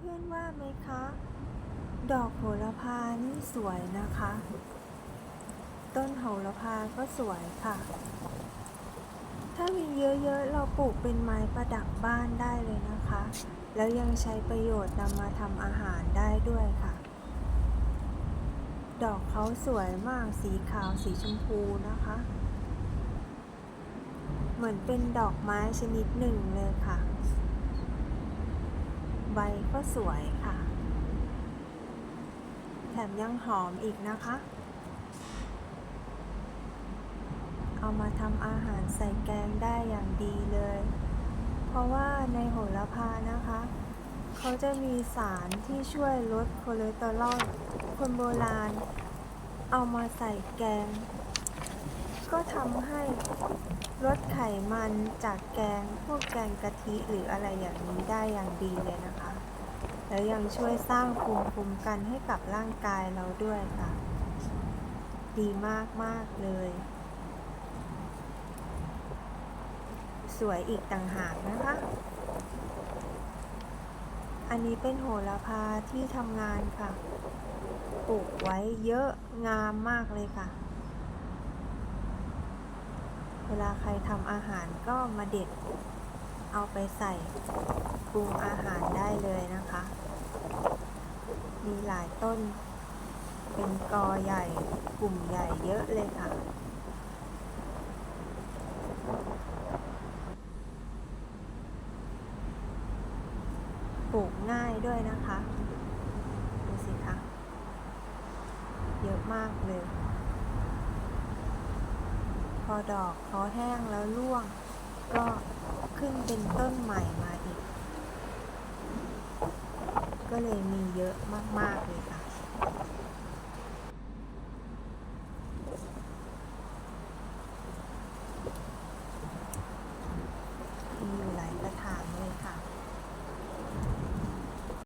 พื่อนๆว่าไหมคะ ดอกโหระพานี่สวยนะคะ ต้นโหระพาก็สวยค่ะ ถ้ามีเยอะๆ เราปลูกเป็นไม้ประดับบ้านได้เลยนะคะ แล้วยังใช้ประโยชน์นำมาทำอาหารได้ด้วยค่ะ ดอกเขาสวยมากสีขาวสีชมพูนะคะ เหมือนเป็นดอกไม้ชนิดหนึ่งเลยค่ะ ใบก็สวยค่ะ แถมยังหอมอีกนะคะ เอามาทำอาหารใส่แกงได้อย่างดีเลย เพราะว่าในโหระพานะคะ เขาจะมีสารที่ช่วยลดคอเลสเตอรอลคนโบราณ เอามาใส่แกง ก็ทำให้ลดไขมันจากแกงพวกแกงกะทิหรืออะไรอย่างนี้ได้อย่างดีเลยนะคะ แล้วยังช่วยสร้างภูมิคุ้มกันให้กับร่างกายเราด้วยค่ะ ดีมากมากเลย สวยอีกต่างหากนะคะ อันนี้เป็นโหระพาที่ทำงานค่ะ ปลูกไว้เยอะงามมากเลยค่ะ เวลาใครทำอาหารก็มาเด็ดเอาไปใส่ปรุงอาหารได้เลยนะคะ มีหลายต้น เป็นกอใหญ่กลุ่มใหญ่เยอะเลยค่ะ ปลูกง่ายด้วยนะคะ ดูสิคะ เยอะมากเลย อดอกเขาแห้งแล้วร่วง ก็ขึ้นเป็นต้นใหม่มาอีก ก็เลยมีเยอะมาก ๆ เลยค่ะ